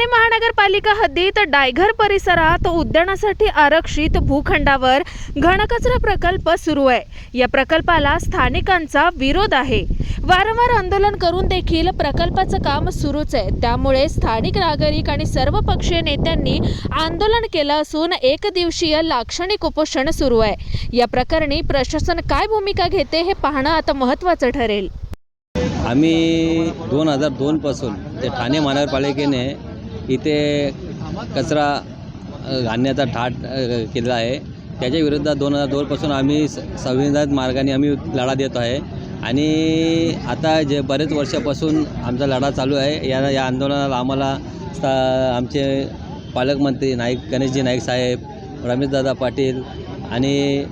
ठाणे महानगरपालिका हद्दीत डायघर परिसरात उद्यानासाठी आरक्षित भूखंडावर घनकचरा प्रकल्प सुरू आहे. या प्रकल्पाला स्थानिकांचा विरोध आहे. वारंवार आंदोलन करून देखील प्रकल्पाचं काम सुरूच आहे. त्यामुळे स्थानिक नागरिक आणि सर्व पक्षीय नेत्यांनी आंदोलन केलं असून एक दिवसीय लाक्षणिक उपोषण सुरू आहे. या प्रकरणी प्रशासन काय भूमिका घेते हे पाहणं आता महत्त्वाचं ठरेल. आम्ही दोन हजार दोनपासून ते ठाणे महानगरपालिकेने इथे कचरा घालण्याचा ठाट केलेला आहे. त्याच्या विरोधात दोन हजार दोनपासून आम्ही स संविधान मार्गाने आम्ही लढा देत आहे. आणि आता जे बरेच वर्षापासून आमचा लढा चालू आहे या या आंदोलनाला आम्हाला आमचे पालकमंत्री नाईक गणेशजी नाईक साहेब रमेशदादा पाटील आणि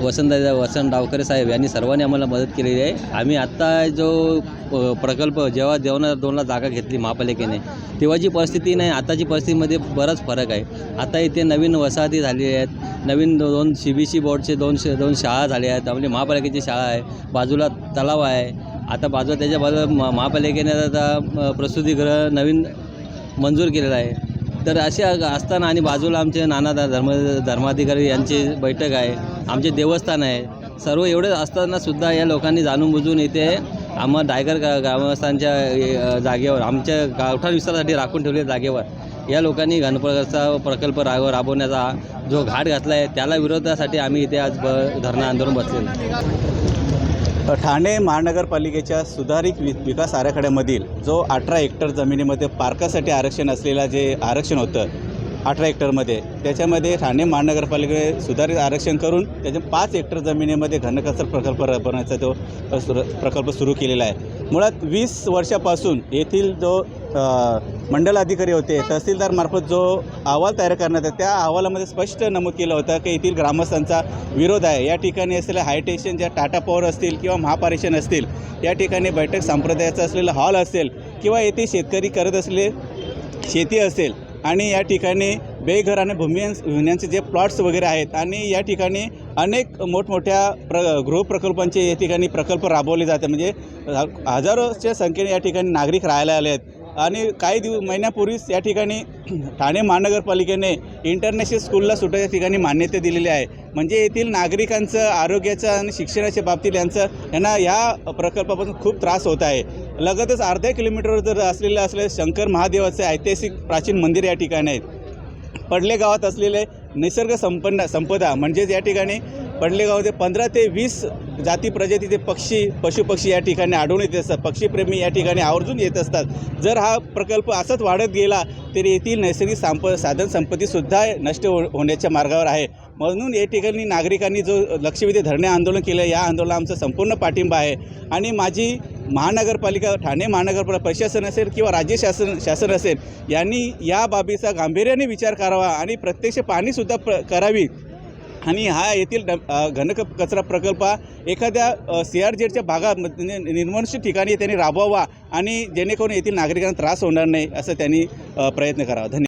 वसंतदा वसंत डावकरे साहेब यांनी सर्वांनी आम्हाला मदत केलेली आहे. आम्ही आत्ता जो प्रकल्प जेव्हा दोन दोनला जागा घेतली महापालिकेने तेव्हाची परिस्थिती नाही आताची परिस्थितीमध्ये बराच फरक आहे. आता इथे नवीन वसाहती झाली आहेत नवीन दोन सी बी सी बोर्डचे दोन श दोन शाळा झाल्या आहेत आपली महापालिकेची शाळा आहे बाजूला तलाव आहे. आता बाजूला त्याच्या बाजूला महापालिकेने आता प्रसूतीगृह नवीन मंजूर केलेलं आहे. तर असे असताना आणि बाजूला आमचे नाना धर्म धर्माधिकारी यांची बैठक आहे आमचे देवस्थान आहे. सर्व एवढे असताना सुद्धा या लोकांनी जाणून बुजून इथे आम्हा डायगर गा ग्रामस्थांच्या जागेवर आमच्या गावठाण विस्तारासाठी राखून ठेवलेल्या जागेवर या लोकांनी गणपतीचा प्रकल्प राब राबवण्याचा जो घाट घातला आहे त्याला विरोधासाठी आम्ही इथे आज ब धरणं आंदोलन बसलेलो ठाणे महानगरपालिकेच्या सुधारित वि विकास आराखड्यामधील जो अठरा हेक्टर जमिनीमध्ये पार्कासाठी आरक्षण असलेला जे आरक्षण होतं अठरा हेक्टरमध्ये त्याच्यामध्ये ठाणे महानगरपालिकेने सुधारित आरक्षण करून त्याच्या पाच हेक्टर जमिनीमध्ये घनकचरा प्रकल्प बनवायचा तो सुर प्रकल्प सुरू केलेला आहे. मुळात वीस वर्षापासून येथील जो मंडल अधिकारी होते तहसीलदारमार्फत जो अहवाल तयार करण्यात आला त्या अहवालामध्ये स्पष्ट नमूद केलं होतं की येथील ग्रामस्थांचा विरोध आहे. या ठिकाणी असलेल्या हायटेशन ज्या टाटा पॉवर असतील किंवा महापारेषण असतील या ठिकाणी बैठक संप्रदायाचा असलेला हॉल असेल किंवा येथे शेतकरी करत असले शेती असेल आणि या ठिकाणी बेघर आणि भूमिहीन जे प्लॉट्स वगैरे आहेत आणि या ठिकाणी अनेक मोठमोठ्या प्र गृहप्रकल्पांचे या ठिकाणी प्रकल्प राबवले जाते. म्हणजे हजारोच्या संख्येने या ठिकाणी नागरिक राहायला आले आहेत. आणि काही दिव महिन्यापूर्वीच या ठिकाणी ठाणे महानगरपालिकेने इंटरनॅशनल स्कूलला सुद्धा या ठिकाणी मान्यता दिलेली आहे. म्हणजे येथील नागरिकांचं आरोग्याचं आणि शिक्षणाच्या बाबतीत यांचं यांना या प्रकल्पापासून खूप त्रास होत आहे. लगतच अर्ध्या किलोमीटरवर जर असलेलं असले शंकर महादेवाचे ऐतिहासिक प्राचीन मंदिर या ठिकाणी आहे पडले गावात असलेले निसर्ग संपन्न संपदा म्हणजेच या ठिकाणी पडलेगाव ते पंधरा ते वीस जाती प्रजातीचे पक्षी पशुपक्षी या ठिकाणी आढळून येत असतात. पक्षीप्रेमी या ठिकाणी आवर्जून येत असतात. जर हा प्रकल्प असाच वाढत गेला तरी येथील नैसर्गिक सांप साधन संपत्तीसुद्धा नष्ट हो होण्याच्या मार्गावर आहे. म्हणून या ठिकाणी नागरिकांनी जो लक्षवेधी धरणे आंदोलन केलं या आंदोलनाला आमचा संपूर्ण पाठिंबा आहे. आणि माझी महानगरपालिका ठाणे महानगरपालिका प्रशासन असेल किंवा राज्य शासन शासन असेल यांनी या बाबीचा गांभीर्याने विचार करावा आणि प्रत्यक्ष पाणीसुद्धा प्र करावी. आणि हा येथील घनक कचरा प्रकल्प हा एखाद्या सी आर जेडच्या भागात म्हणजे निर्मनुष्य ठिकाणी त्यांनी राबवावा आणि जेणेकरून येथील नागरिकांना त्रास होणार नाही असं त्यांनी प्रयत्न करावा. धन्यवाद.